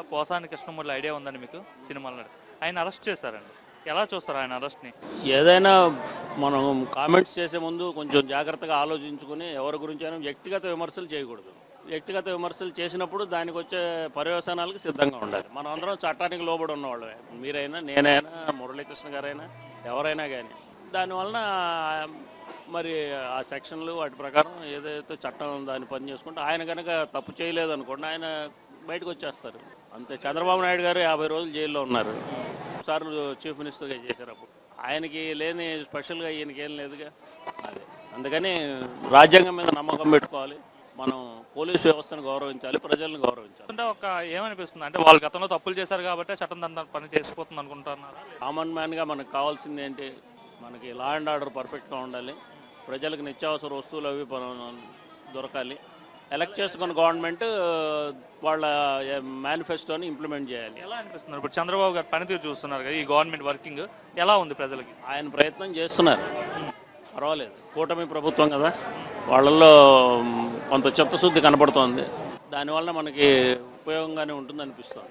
Posani Krishnamurthy idea ఉందండి మీకు సినిమాలో ఆయన అరెస్ట్ చేశారండి. ఎలా చూస్తారు ఆయన అరెస్ట్ని? ఏదైనా మనం కామెంట్స్ చేసే ముందు కొంచెం జాగ్రత్తగా ఆలోచించుకుని ఎవరి గురించి అయినా వ్యక్తిగత విమర్శలు చేయకూడదు. వ్యక్తిగత విమర్శలు చేసినప్పుడు దానికి వచ్చే పర్యవసానాలకు సిద్ధంగా ఉండాలి. మనం అందరం చట్టానికి లోబడి ఉన్నవాళ్ళమే. మీరైనా నేనైనా మురళీకృష్ణ గారైనా ఎవరైనా కానీ దానివలన మరి ఆ సెక్షన్లు వాటి ప్రకారం ఏదైతే చట్టం దాన్ని పని చేసుకుంటే ఆయన కనుక తప్పు చేయలేదు అనుకోండి ఆయన బయటకు వచ్చేస్తారు. అంతే. చంద్రబాబు నాయుడు గారు యాభై రోజులు జైల్లో ఉన్నారు. సార్లు చీఫ్ మినిస్టర్గా చేశారు అప్పుడు. ఆయనకి లేని స్పెషల్గా ఈయనకి ఏం లేదుగా. అదే. అందుకని రాజ్యాంగం మీద నమ్మకం పెట్టుకోవాలి. మనం పోలీస్ వ్యవస్థను గౌరవించాలి ప్రజలను గౌరవించాలి. అంటే ఒక ఏమనిపిస్తుంది? అంటే వాళ్ళు గతంలో తప్పులు చేశారు కాబట్టి చట్టం దాని పని చేసిపోతుంది అనుకుంటున్నారా? కామన్ మ్యాన్గా మనకు కావాల్సింది ఏంటి? మనకి లా అండ్ ఆర్డర్ పర్ఫెక్ట్గా ఉండాలి. ప్రజలకు నిత్యావసర వస్తువులు అవి దొరకాలి. ఎలక్ట్ చేసుకున్న గవర్నమెంట్ వాళ్ళ మేనిఫెస్టోని ఇంప్లిమెంట్ చేయాలి. ఎలా అనిపిస్తుంది ఇప్పుడు చంద్రబాబు గారు పనితీరు చూస్తున్నారు కదా ఈ గవర్నమెంట్ వర్కింగ్ ఎలా ఉంది ప్రజలకి? ఆయన ప్రయత్నం చేస్తున్నారు. పర్వాలేదు. కూటమి ప్రభుత్వం కదా. వాళ్ళల్లో కొంత చిత్తశుద్ధి కనపడుతోంది. దానివల్ల మనకి ఉపయోగంగానే ఉంటుంది అనిపిస్తుంది